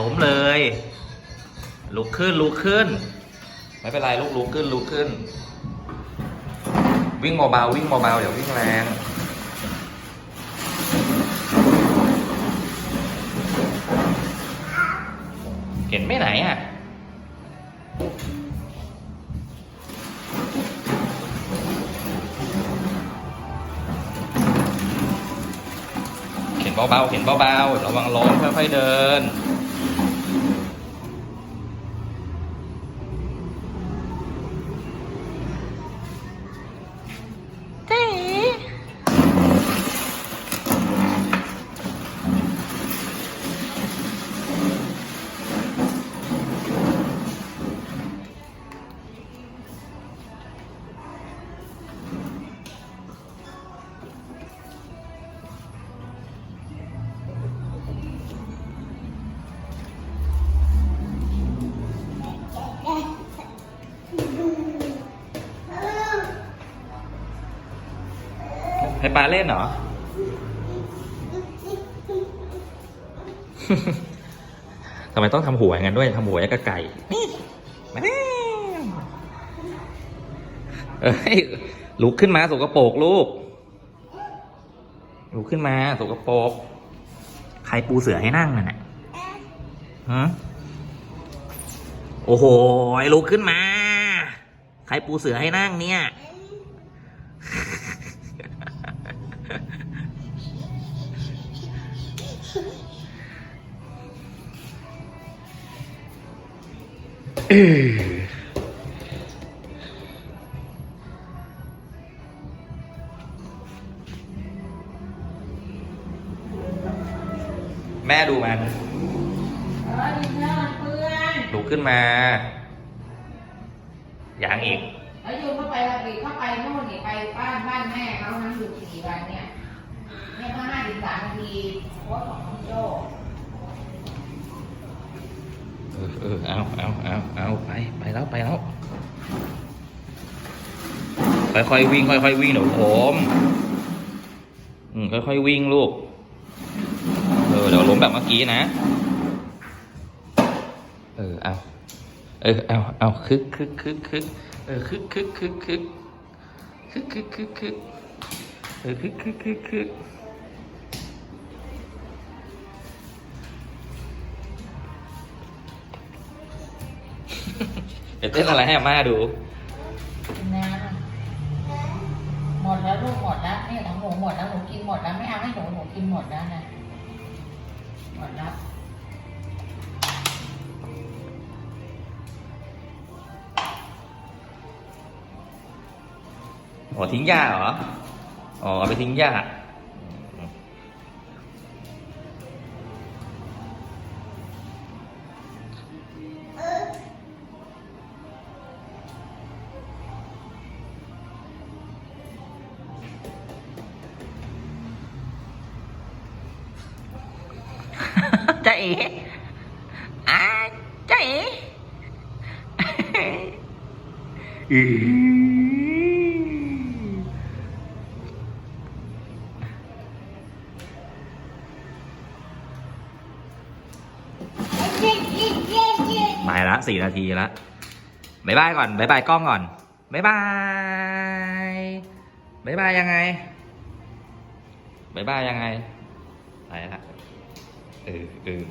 ล้มเลย ลุกขึ้นลุกขึ้น ไม่เป็นไรลูกลุกขึ้นลุกขึ้น วิ่งเบาๆวิ่งเบาๆอย่าวิ่งแรงเห็นไม่ไหนอะเห็นเบาๆเห็นเบาๆระวังล้มค่อยๆเดิน ให้ปลาเล่นเหรอ ทำไมต้องทำหัวอย่างนั้นด้วยทำหัวอย่างกับไก่นี่มาเอ้ยลุกขึ้นมาสกปรกลูกลุกขึ้นมาสกปรกใครปูเสือให้นั่งน่ะน่ะฮะโอ้โหลุกขึ้นมา ใครปูเสือให้นั่งเนี่ย แม่ดูมันเออดินเนอร์เพื่อนลุกขึ้นมา อย่างอีกแล้วยูเข้าไปแล้วอีกเข้าไปโน่นนี่ไปบ้านบ้านแม่เขานั้นอยู่สี่วันเนี่ยเนี่ยก็ห้าถึงสามนาทีโค้ชของน้องโจ้เอเออเอาเอาเอาเอาไปไปแล้วไปแล้วค่อยๆวิ่งค่อยๆวิ่งเดี๋ยวล้มอืมค่อยๆวิ่งลูกเออเดี๋ยวล้มแบบเมื่อกี้นะ เออเอาเออเอาเอาคึกคึกคึกคึกเออคึกคึกคึกคึกคึกคึกคึกคึกเออคึกคึกคึกคึก เดี๋ยวเต้นอะไรให้อาม่าดูกินน้ำหมดแล้วลูกหมดแล้วเนี่ยของหนูหมดแล้วหนูกินหมดแล้วไม่เอาให้หนูหนูกินหมดแล้วนะหมดแล้วอ๋อทิ้งหญ้าเหรอ อ๋อเอาไปทิ้งหญ้า จ๊เอ๋อาจ๊เอ๋ไปละสี่นาทีละบายบายก่อนบายบายกล้องก่อนบายบายบายบายยังไงบายบายยังไงไปละ 诶、欸、诶、